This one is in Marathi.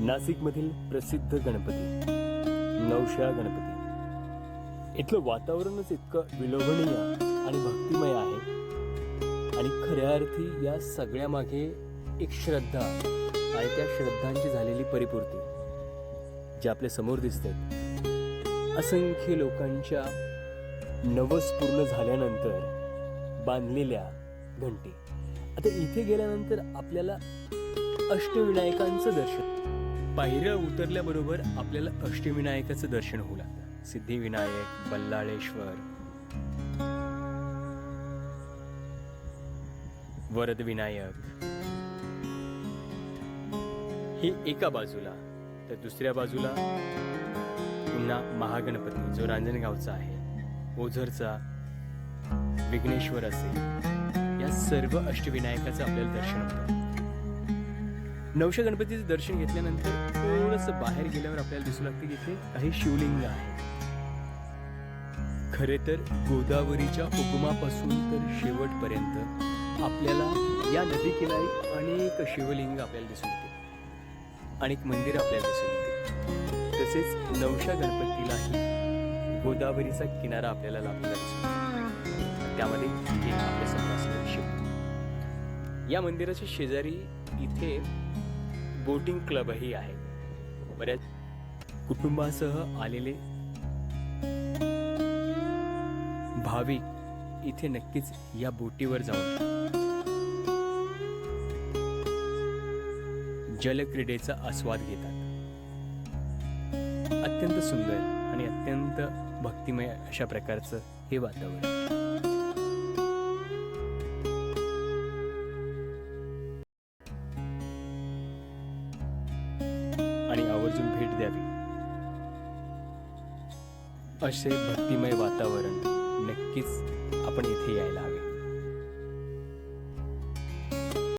नाशिकमधील प्रसिद्ध गणपती नवशा गणपती. इथलं वातावरणच इतकं विलोभनीय आणि भक्तिमय आहे. आणि खऱ्या अर्थी या सगळ्या मागे एक श्रद्धा आणि त्या श्रद्धांची झालेली परिपूर्ती जे आपल्यासमोर दिसतात असंख्य लोकांच्या नवस पूर्ण झाल्यानंतर बांधलेल्या घंटी. आता इथे गेल्यानंतर आपल्याला अष्टविनायकांचं दर्शन पायऱ्या उतरल्याबरोबर आपल्याला अष्टविनायकाचं दर्शन होऊ लागतं. सिद्धिविनायक बल्लाळेश्वर. वरदविनायक. हे एका बाजूला तर दुसऱ्या बाजूला पुन्हा महागणपती जो रांजणगावचा आहे ओझरचा विघ्नेश्वर असेल या सर्व अष्टविनायकाचं आपल्याला दर्शन होतं. नवशा गणपतीचं दर्शन घेतल्यानंतर थोडंसं बाहेर गेल्यावर आपल्याला दिसू लागते की इथे काही शिवलिंग आहे. खरे तर गोदावरीच्या उपमापासून तर शेवटपर्यंत आपल्याला या नदी किनारी अनेक शिवलिंग आपल्याला दिसून येते अनेक मंदिर आपल्याला दिसून येते तसेच नवशा गणपतीलाही गोदावरीचा किनारा आपल्याला लाभलेला दिसून त्यामध्ये एक आपल्यासमोर शिव या मंदिराच्या शेजारी इथे बोटिंग क्लबही आहे. बऱ्याच कुटुंबासह आलेले भाविक इथे नक्कीच या बोटीवर जाऊन जलक्रीडेचा आस्वाद घेतात. अत्यंत सुंदर आणि अत्यंत भक्तिमय अशा प्रकारचं हे वातावरण. द्यावी. असे भक्तिमय वातावरण नक्कीच आपण इथे यायला